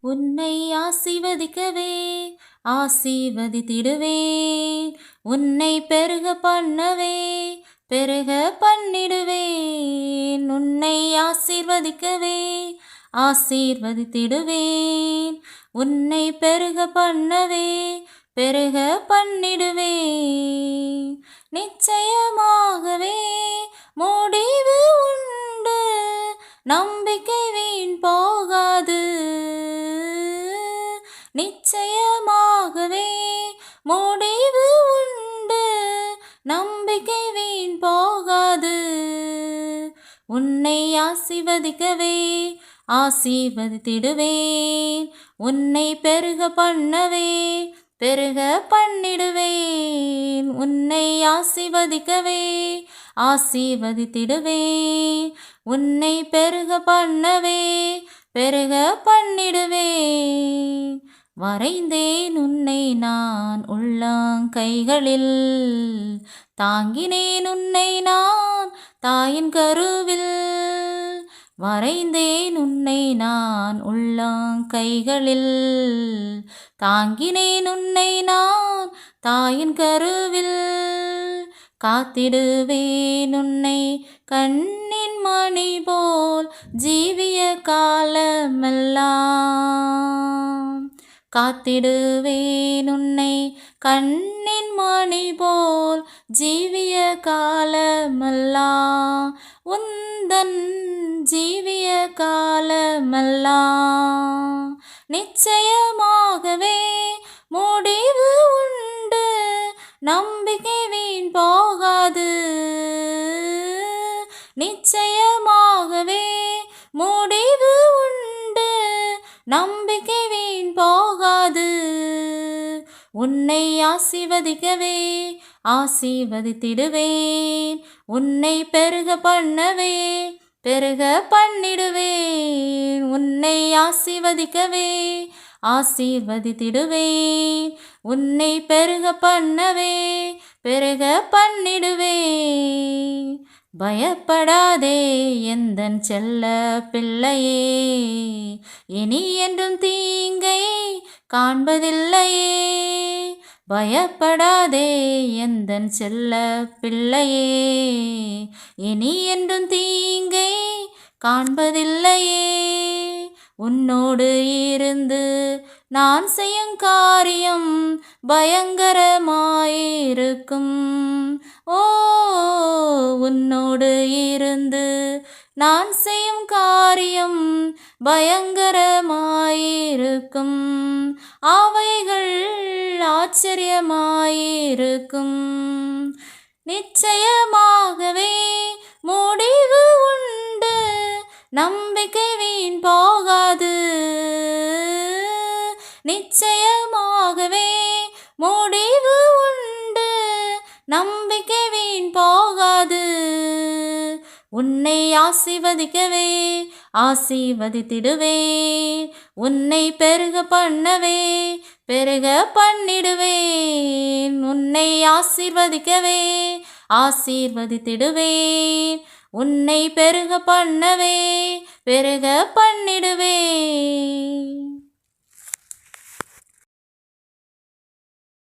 உன்னை ஆசீர்வதிக்கவே ஆசீர்வதித்திடுவே. உன்னை பெருக பண்ணவே பெருக பண்ணிடுவேன் உன்னை ஆசீர்வதிக்கவே ஆசீர்வதித்திடுவேன். உன்னை பெருக பண்ணவே பெருக பண்ணிடுவேன் நிச்சயமாகவே முடிவு உண்டு. நம்பிக்கை வீண் போ நிச்சயமாகவே முடிவு உண்டு. நம்பிக்கை வீண் போகாது. உன்னை ஆசிவதிக்கவே ஆசீர்வதித்திடுவேன். உன்னை பெருக பண்ணவே பெருக பண்ணிடுவேன். உன்னை ஆசீர்வதிக்கவே ஆசீர்வதித்திடுவேன். உன்னை பெருக பண்ணவே பெருக பண்ணிடுவேன். வரைந்தேன் உன்னை நான் உள்ளாங்கைகளில். தாங்கினேன் உன்னை நான் தாயின் கருவில். வரைந்தேன் உன்னை நான் உள்ளாங்கைகளில். தாங்கினேன் உன்னை நான் தாயின் கருவில். காத்திடுவேன் உன்னை கண்ணின் மணி போல். ஜீவிய காலமெல்லாம் காத்திடுவேன் உன்னை கண்ணின் மணி போல் ஜீவிய காலமெல்லாம். உந்தன் ஜீவிய காலமெல்லாம். நிச்சயமாகவே முடிவு உண்டு. நம்பிக்கை வீண் போகாது. நிச்சயமாகவே முடிவு உண்டு. நம்பிக்கை வீண் போ உன்னை ஆசீர்வதிக்கவே ஆசீர்வதித்திடுவேன். உன்னை பெருக பண்ணவே பெருக பண்ணிடுவேன். உன்னை ஆசீர்வதிக்கவே ஆசீர்வதித்திடுவேன். உன்னை பெருக பண்ணவே பெருக பண்ணிடுவேன். பயப்படாதே எந்தன் செல்ல பிள்ளையே இனி என்றும் தீங்கை காண்பதில்லையே. பயப்படாதே எந்தன் செல்ல பிள்ளையே. இனி என்றும் தீங்கை காண்பதில்லையே. உன்னோடு இருந்து நான் செய்யும் காரியம் பயங்கரமாயிருக்கும். ஓ உன்னோடு இருந்து நான் செய்யும் காரியம் பயங்கரமாயிருக்கும். அவைகள் ஆச்சரியமாயிருக்கும். நிச்சயமாகவே முடிவு உண்டு. நம்பிக்கை வீண் போகாது. நிச்சயமாகவே முடிவு உண்டு. நம்பிக்கை உன்னை ஆசிவதிக்கவே ஆசீர்வதித்திடுவேன் உன்னை பெருக பண்ணவே பெருக பண்ணிடுவேன் உன்னை ஆசீர்வதிக்கவே ஆசீர்வதித்திடுவேன் உன்னை பெருக பண்ணவே பெருக பண்ணிடுவேன்